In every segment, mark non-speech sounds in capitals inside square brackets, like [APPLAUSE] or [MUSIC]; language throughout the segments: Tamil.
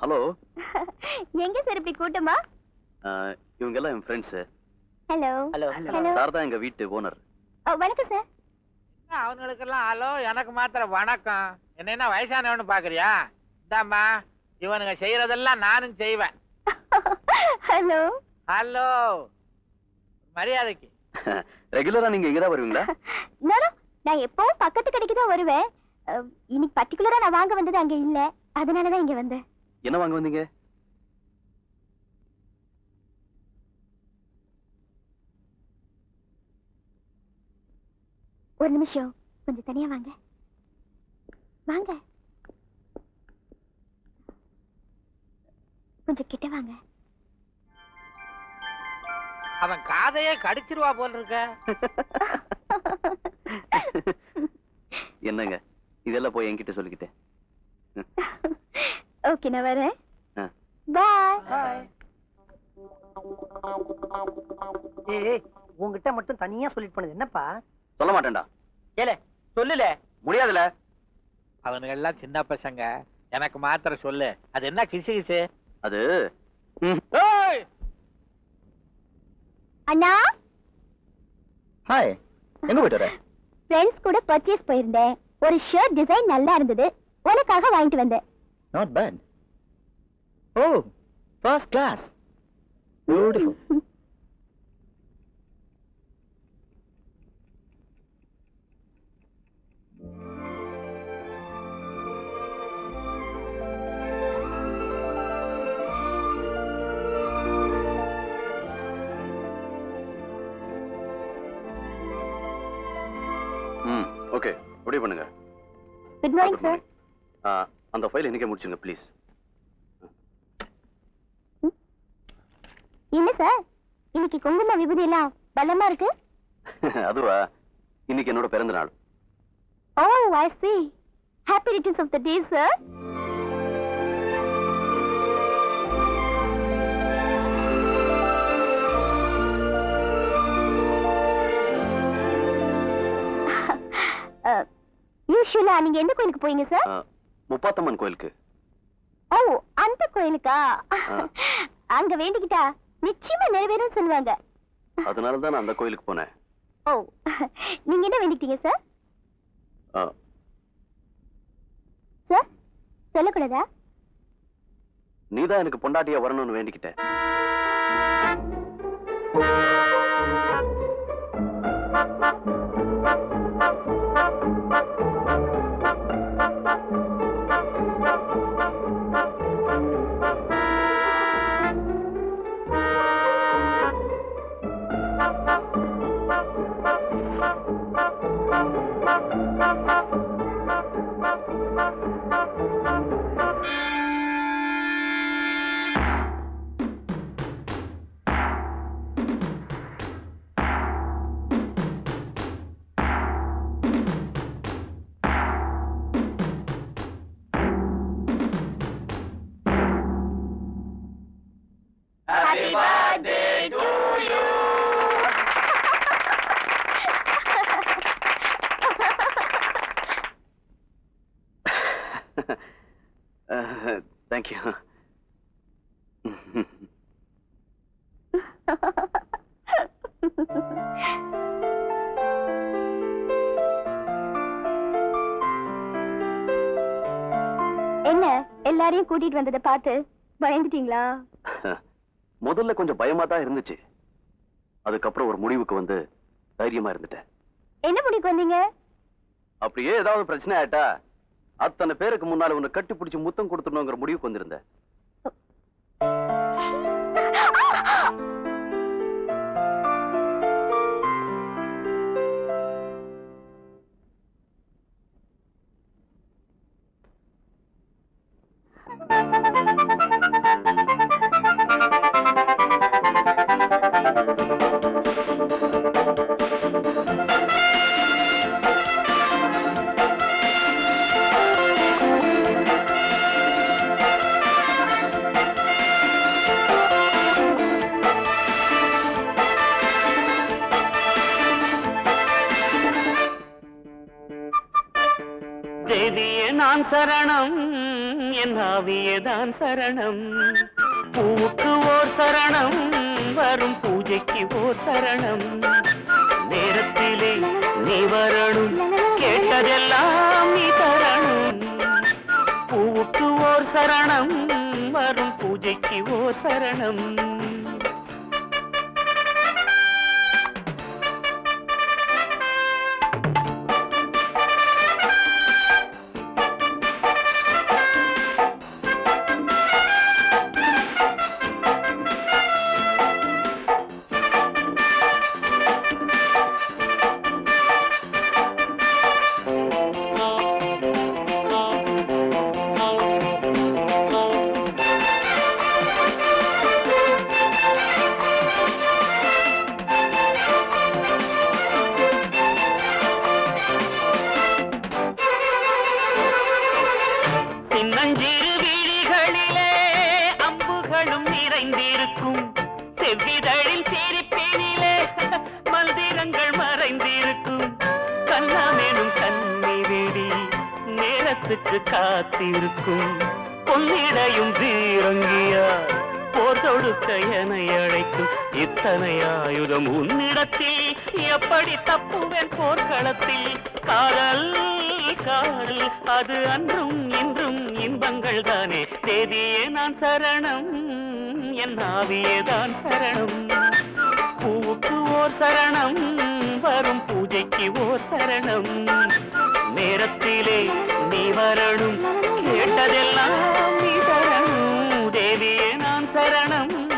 ஹலோ. [LAUGHS] எங்க சார் இப்படி கூட்டமா? இவங்க எல்லாம் என் friends hello hello hello sir தான் எங்க வீட்டு ஓனர் வணக்கம் சார். அவனுங்களுக்கெல்லாம் ஹலோ எனக்கு மாத்திரம் வணக்கம். என்ன என்ன வயசானவனு பாக்குறியா? இந்தாம்மா இவனுங்க செய்யறதெல்லாம் நானும் செய்வேன். [LAUGHS] Hello hello. மரியாதைக்கு. [LAUGHS] ரெகுலரா நீங்க இங்க தான் வருவீங்களா நான் எப்பவும் பக்கத்து கடைக்கு தான் வருவேன். இன்னைக்கு பர்டிகுலரா நான் வாங்க வந்தது அங்க இல்ல. அதனால தான் இங்க வந்தேன். என்ன வாங்க வந்தீங்க? ஒரு நிமிஷம் கொஞ்சம் தனியா வாங்க. வாங்க. கொஞ்சம் கிட்ட வாங்க. அவன் காதையே கடிச்சிருவா போல் இருக்க. [LAUGHS] என்னங்க இதெல்லாம் போய் என்கிட்ட சொல்லிக்கிட்டேன். ஓகே நான் வரேன். பாய் ஏய் உன்கிட்ட மட்டும் தனியா சொல்லிட்டு போனது என்னப்பா சொல்ல மாட்டேன்டா ஏலே சொல்லுல முடியாதுல அவனுங்க எல்லாம் சின்ன பசங்க எனக்கு மாத்திரம் சொல்லு அது என்ன கிசு கிசு அது அண்ணா ஹாய் எங்க போயிட்டு வர ஃப்ரெண்ட்ஸ் கூட பர்ச்சேஸ் போயிருந்தேன் ஒரு ஷர்ட் டிசைன் நல்லா இருந்தது உனக்காக வாங்கிட்டு வந்தேன் not bad oh first class beautiful okay முடிவு பண்ணுங்க? குட் மார்னிங் சார் அந்த ஃபைல் இன்னைக்கே முடிச்சுங்க ப்ளீஸ் என்ன சார் இன்னைக்கு குங்கும விபூதி எல்லாம் பலமா இருக்கு? [LAUGHS] அதுவா? இன்னைக்கு என்னோட பிறந்த நாள். ஓ I see. Happy returns of the day sir usually நீங்க எந்த கோயிலுக்கு போவீங்க சார் முப்பாத்தம்மன் கோயிலுக்கு. ஓ அந்த கோயிலுக்கா. அங்க வேண்டிக்கிட்டா நிச்சயமா நிறைவேறும் சொல்லுவாங்க. அதனால தான் அந்த கோயிலுக்கு போனேன். ஓ நீங்க என்ன வேண்டிக்கிட்டீங்க சார்? சொல்லக்கூடாதா? நீதான் எனக்கு பொண்டாட்டியா வரணும்னு வேண்டிக்கிட்டேன் தேங்க்யூ என்ன? எல்லாரையும் கூட்டிட்டு வந்ததை பார்த்து பயந்துட்டீங்களா? முதல்ல கொஞ்சம் பயமா தான் இருந்துச்சு. அதுக்கப்புறம் ஒரு முடிவுக்கு வந்து தைரியமா இருந்துட்டேன். என்ன முடிவுக்கு வந்தீங்க? அப்படியே ஏதாவது பிரச்சனை ஆயிட்டா அத்தனை பேருக்கு முன்னால உன்னை கட்டி பிடிச்சு முத்தம் கொடுத்துடணுங்கிற முடிவுக்கு வந்திருந்தேன் வேதியே நான் சரணம் என் ஆவியதான் சரணம். பூவுக்கு ஓர் சரணம் வரும் பூஜைக்கு ஓர் சரணம். நேரத்திலே நீ வரணும் கேட்டதெல்லாம் நீ தரணும். பூவுக்கு ஓர் சரணம் வரும் பூஜைக்கு ஓர் சரணம். காத்திருக்கும். பொன்னிடையும் தீரங்கியா போர் தொடுக்க என அழைக்கும். இத்தனை ஆயுதம் உன்னிடத்தில். எப்படி தப்புவேன் போர்க்களத்தில்? காதல் காதல் அது அன்றும் இன்றும் இன்பங்கள் தானே. தேதியே நான் சரணம் என் ஆவியேதான் சரணம். பூவுக்கு ஓர் சரணம் வரும் பூஜைக்கு ஓர் சரணம். நேரத்திலே நீ வரணும் கண்டதெல்லாம் நீ தரணும் தேவியே நான் சரணம்.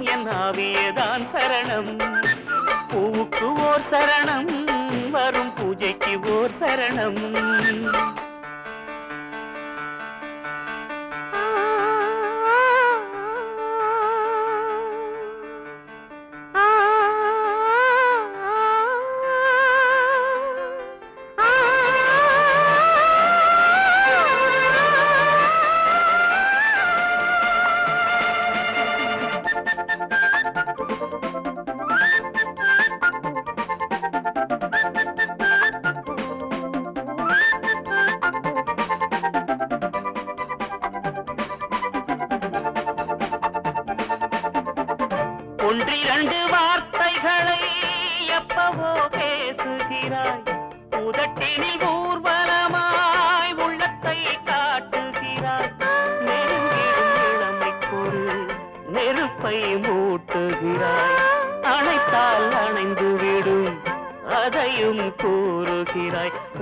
என் ஆவியேதான் சரணம். பூவுக்கு ஓர் சரணம். வரும் பூஜைக்கு ஓர் சரணம்.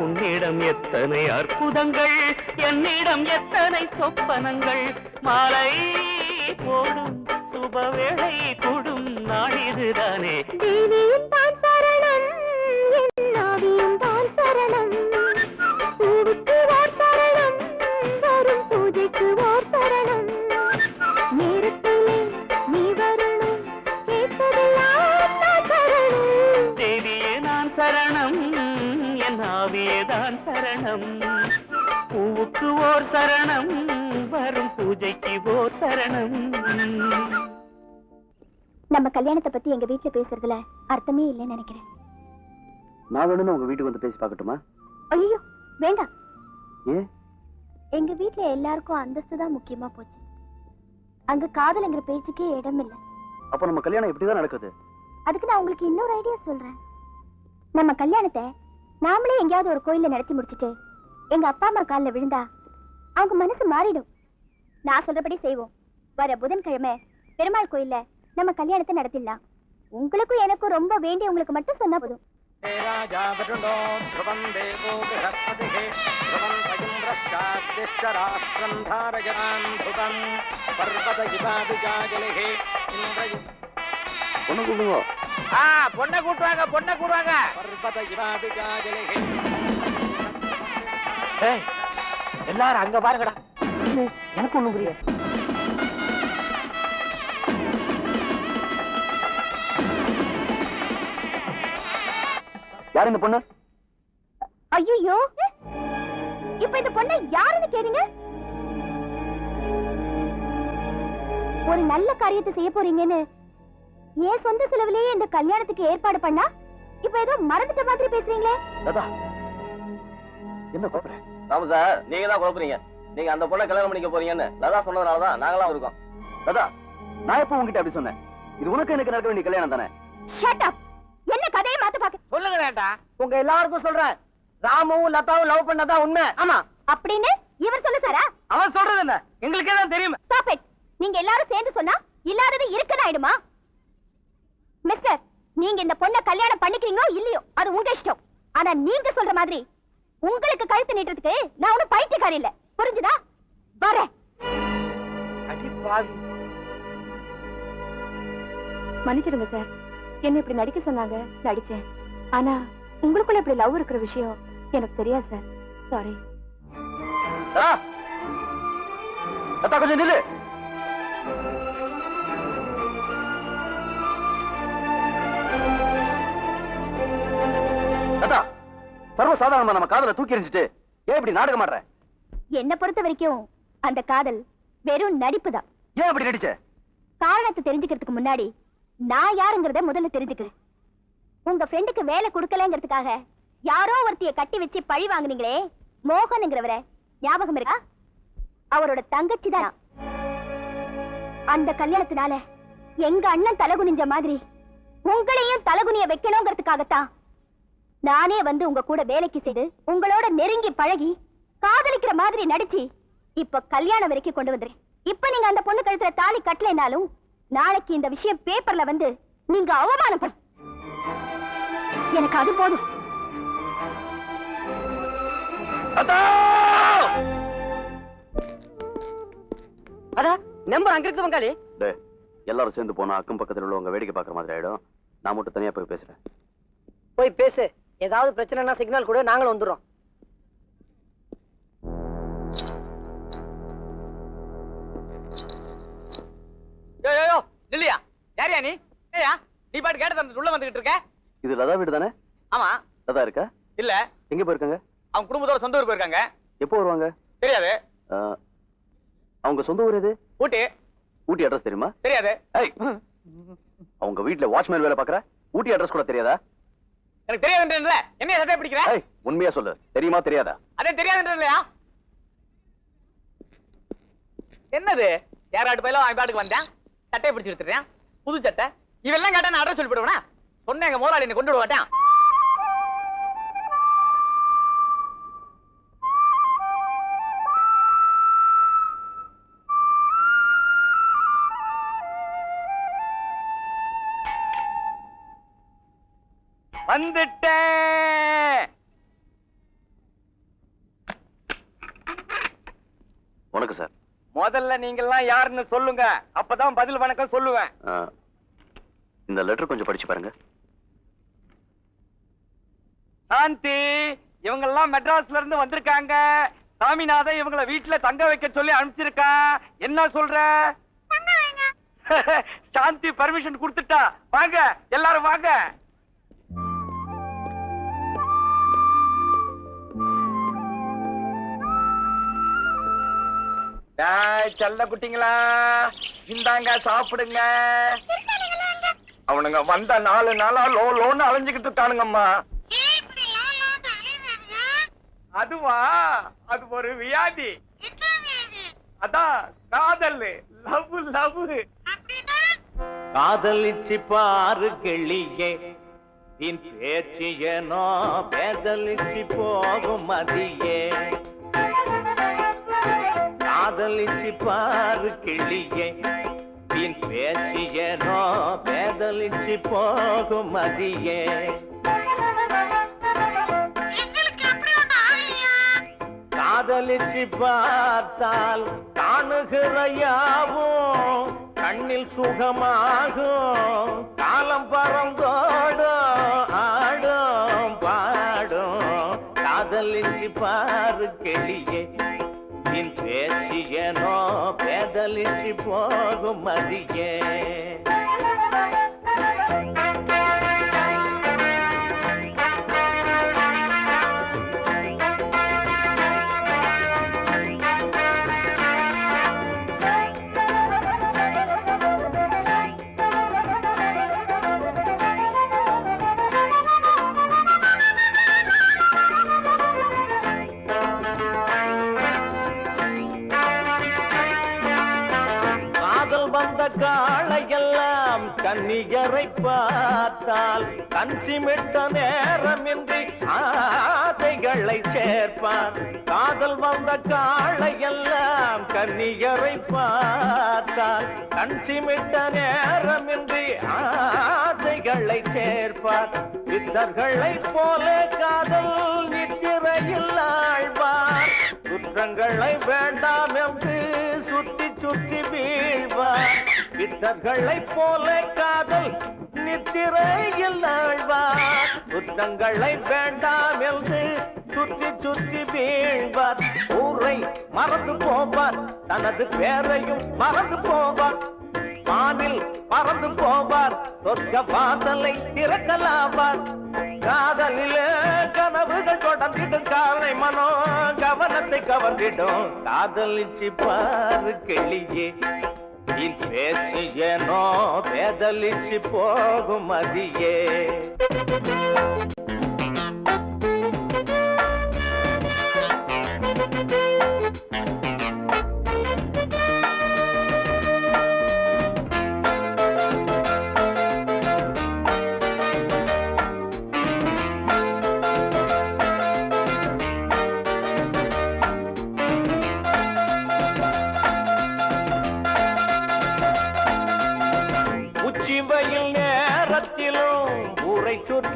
உன்னிடம் எத்தனை அற்புதங்கள் என்னிடம் எத்தனை சொப்பனங்கள்? மாலை போடும் சுபவேளை கூடும் நாளிதுதானே ஆவியேதான் சரணம்? பூவுக்கு ஓர் சரணம் வரும் பூஜைக்கு ஓர் சரணம். நம்ம கல்யாணத்தை பத்தி எங்க வீட்ல பேசுறதுல அர்த்தமே இல்லைன்னு நினைக்கிறேன். நான் வேணும்னு உங்க வீட்டுக்கு வந்து பேசி பார்க்கட்டுமா? ஐயோ வேண்டாம். ஏன் எங்க வீட்ல எல்லாருக்கும் அந்தஸ்து தான் முக்கியமா போச்சு. அங்க காதல்ங்கிற பேச்சுக்கே இடம் இல்ல அப்ப நம்ம கல்யாணம் இப்படிதான் நடக்குது? அதுக்கு நான் உங்களுக்கு இன்னொரு ஐடியா சொல்றேன். நம்ம கல்யாணத்தை நாமளே எங்கேயாவது ஒரு கோயில்ல நடத்தி முடிச்சுட்டு எங்க அப்பா அம்மா காலில் விழுந்தா அவங்க மனசு மாறிடும். நான் சொல்றபடி செய்வோம். வர புதன்கிழமை பெருமாள் கோயில்ல நம்ம கல்யாணத்தை நடத்திடலாம். உங்களுக்கும் எனக்கும் ரொம்ப வேண்டிய உங்களுக்கு மட்டும் சொன்னா போதும். ஒண்ணு கொடுங்க பொண்ணை கூட்டுவாங்க பொண்ணை கூடுவாங்க எல்லாரும் அங்க பாருங்கடா. எனக்கு ஒண்ணும் புரிய யாரு இந்த பொண்ணு? ஐயோ இப்ப இந்த பொண்ணை யாருன்னு கேளுங்க. ஒரு நல்ல காரியத்தை செய்ய போறீங்கன்னு ஏன் சொந்த செலவுலயே இந்த கல்யாணத்துக்கு ஏற்பாடு பண்ணா? இப்ப ஏதோ மறந்துட்ட மாதிரி பேசுறீங்களே? தாதா என்ன குழப்பற? ராம சார் நீங்க தான் குழப்பறீங்க. நீங்க அந்த பொண்ணை கல்யாணம் பண்ணிக்க போறீங்கன்னு லதா சொன்னதுனாலதான் நாங்களாம் இருக்கோம். லதா நான் எப்போ உங்ககிட்ட அப்படி சொன்னேன்? இது உனக்கு எனக்கு நடக்க வேண்டிய கல்யாணம் தானே? ஷட் அப் என்ன கதையை மாத்த பாக்க சொல்லுங்களேன்டா உங்க எல்லாருக்கும் சொல்றேன். ராமுவும் லதாவும் லவ் பண்ணதான் உண்மை? ஆமா. அப்படின்னு இவர் சொல்ல சாரா. அவன் சொல்றது என்ன? எங்களுக்கே தான் தெரியும். ஸ்டாப் இட் நீங்க எல்லாரும் சேர்ந்து சொன்னா இல்லாதது இருக்குன்னு ஆயிடுமா மிஸ்டர் நீங்க இந்த பொண்ணை கல்யாணம் பண்ணிக்கிறீங்களோ இல்லையோ அது உங்க இஷ்டம். ஆனா நீங்க சொல்ற மாதிரி உங்களுக்கு கழுத்து நீட்டுறதுக்கு நான் ஒண்ணும் பைத்தியக்காரி இல்ல. புரிஞ்சுதா? வரேன். மன்னிச்சிடுங்க சார் என்ன இப்படி நடிக்க சொன்னாங்க நடிச்சேன். ஆனா உங்களுக்குள்ள இப்படி லவ் இருக்கிற விஷயம் எனக்கு தெரியாது சார் சாரி கொஞ்சம் நில்லு. சர்வசாதாரணமா நம்ம காதல தூக்கி எறிஞ்சிட்டு ஏன் இப்படி நாடகம் ஆடுற? என்ன பொறுத்த வரைக்கும் அந்த காதல் வெறும் நடிப்பு தான் ஏன் இப்படி நடிச்ச? காரணத்தை தெரிஞ்சுக்கிறதுக்கு முன்னாடி நான் யாருங்கிறத முதல்ல தெரிஞ்சுக்கிறேன். உங்க ஃப்ரெண்டுக்கு வேலை கொடுக்கலங்கிறதுக்காக யாரோ ஒருத்திய கட்டி வச்சு பழி வாங்குனீங்களே மோகனுங்கிறவரை ஞாபகம் இருக்கா? அவரோட தங்கச்சி தான் அந்த கல்யாணத்தினால எங்க அண்ணன் தலகுனிஞ்ச மாதிரி உங்களையும் தலகுனிய வைக்கணுங்கிறதுக்காகத்தான் நானே வந்து உங்க கூட வேலைக்கு செய்து உங்களோட நெருங்கி பழகி காதலிக்கிற மாதிரி நடிச்சு இப்ப கல்யாணம் வரைக்கும் கொண்டு வந்துறேன். இப்ப நீங்க அந்த பொண்ணு கழுத்துல தாலி கட்டலைனாலும் நாளைக்கு இந்த விஷயம் பேப்பர்ல வந்து நீங்க அவமானப்படும். எனக்கு அது போதும். அதான் நம்பர் அங்க இருக்கு பங்காளி எல்லாரும் சேர்ந்து போனா அக்கம் பக்கத்துல உள்ளவங்க வேடிக்கை பார்க்குற மாதிரி ஆயிடும். நான் மட்டும் தனியா போய் பேசுறேன். போய் பேசு. ஏதாவது பிரச்சனைனா சிக்னல் கூட நாங்களும் வந்துடுறோம். யோ யோ யோ இல்லையா யாரியா நீ? ஏயா நீ பாட்டு கேட்டு தந்து உள்ள வந்துகிட்டு இருக்க? இது லதா வீடு தானே? ஆமா. லதா இருக்கா? இல்ல. எங்க போயிருக்காங்க? அவங்க குடும்பத்தோட சொந்த ஊர் போயிருக்காங்க. எப்போ வருவாங்க? தெரியாது. அவங்க சொந்த ஊர் எது? ஊட்டி. ஊட்டி அட்ரஸ் தெரியுமா? தெரியாது. அவங்க வீட்ல வாட்ச்மேன் வேலை பாக்குற ஊட்டி அட்ரஸ் கூட தெரியாதா? எனக்கு தெரியாதுன்றல என்ன சட்டை பிடிக்கிற? உண்மையா சொல்லு. தெரியுமா தெரியாதா? அதே தெரியாதுன்ற இல்லையா? என்னது? யாராட்டு பயில அவன் பாட்டுக்கு வந்தேன்? சட்டையை பிடிச்சு எடுத்துறேன் புது சட்டை. இவெல்லாம் கேட்டா நான் அட்ரஸ் சொல்லி போடுவேனா சொன்ன எங்க முதலாளி என்னை கொண்டு விட மாட்டேன். வந்துட்டேன் வணக்கம் சார். முதல்ல நீங்கெல்லாம் யாருன்னு சொல்லுங்க. அப்பதான் பதில் வணக்கம் சொல்லுவேன். ஆ, இந்த லெட்டர் கொஞ்சம் படிச்சு பாருங்க. சாந்தி இவங்க எல்லாம் மெட்ராஸ்ல இருந்து வந்திருக்காங்க. சாமிநாதன் இவங்கள வீட்டுல தங்க வைக்க சொல்லி அனுப்பிச்சிருக்கா. என்ன சொல்ற? [LAUGHS] சாந்தி பர்மிஷன் கொடுத்துட்டா. வாங்க எல்லாரும் வாங்க. செல்ல குட்டிங்களா? இந்தாங்க சாப்பிடுங்க. அவனுங்க வந்த நாலு நாளா லோ லோன்னு அலைஞ்சுக்கிட்டு இருக்கானுங்கம்மா. அதுவா? அது ஒரு வியாதி. அதான் காதல். Love love. காதலிச்சு பாரு கிளியே. என் பேச்சு ஏனோ பேதலிச்சு போகும் மதியே. காதலிச்சு பாரு கிளியே. என் பேச்சு ஏனோ பேதலிச்சு போகும் மதியே. காதலிச்சு பார்த்தால் காணுகிற யாவும் கண்ணில் சுகமாகும் காலம் பறந்தோடும் ஆடும் பாடும். காதலிச்சு பாரு கிளியே. என் பேச்சு ஏனோ பேதலிச்சு கன்னியரை பார்த்தால் கஞ்சிமிட்ட நேரமின்றி ஆசைகளை சேர்ப்பான். காதல் வந்த காளையெல்லாம் கன்னியரை பார்த்தால் கஞ்சிமிட்ட நேரமின்றி ஆசைகளை சேர்ப்பார் சித்தர்களைப் போல காதல் நித்திரையில் ஆழ்வார். குற்றங்களை வேண்டாம் என்று சுற்றி சுற்றி வீழ்வார். பித்தர்களைப் போல காதல் நித்திரையில் ஆழ்வார். குற்றங்களை வேண்டாம் என்று சுற்றி சுற்றி வீழ்வார். ஊரை மறந்து போவார் தனது பேரையும் மறந்து போவார். வானில் பறந்து போவார் சொர்க்க வாசலை திறக்கலாவார். காதலிலே கனவுகள் தொடர்ந்திடும் காலை மனோ கவனத்தை கவர்ந்திடும். காதலிச்சு பாரு கிளியே. என் பேச்சு ஏனோ பேதலிச்சு போகும் மதியே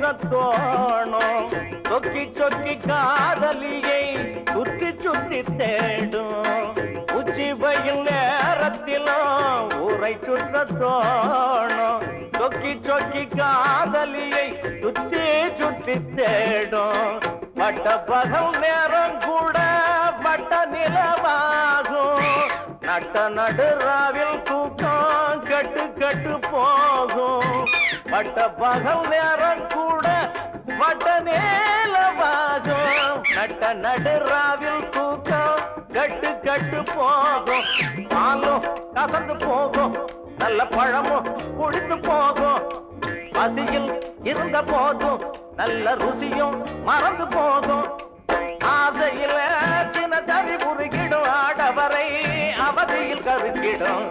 ஊரை தோணும் சொக்கி சொக்கி காதலியை சுற்றி சுற்றி தேடும். உச்சி பயில் நேரத்திலும் ஊரை சுற்ற தோணும். சொக்கி சொக்கி காதலியை சுற்றி சுற்றி தேடும். பட்ட பகல் நேரம் கூட பட்ட நிலவாகும் நட்ட நடுராவில் தூக்கம் கட்டு கட்டு போகும். பட்ட பகல் நேரம் கூட வட்ட நேலமாகும் நட்ட நடுராவில் தூக்கம் கட்டு கட்டு போகும் பாலும் கசந்து போகும் நல்ல பழமும் குடித்து போகும் பசியில் இருந்த போதும் நல்ல ருசியும் மறந்து போகும் ஆசையில் சின்ன தவி உருகிடும் ஆடவரை அவதியில் கருக்கிடும்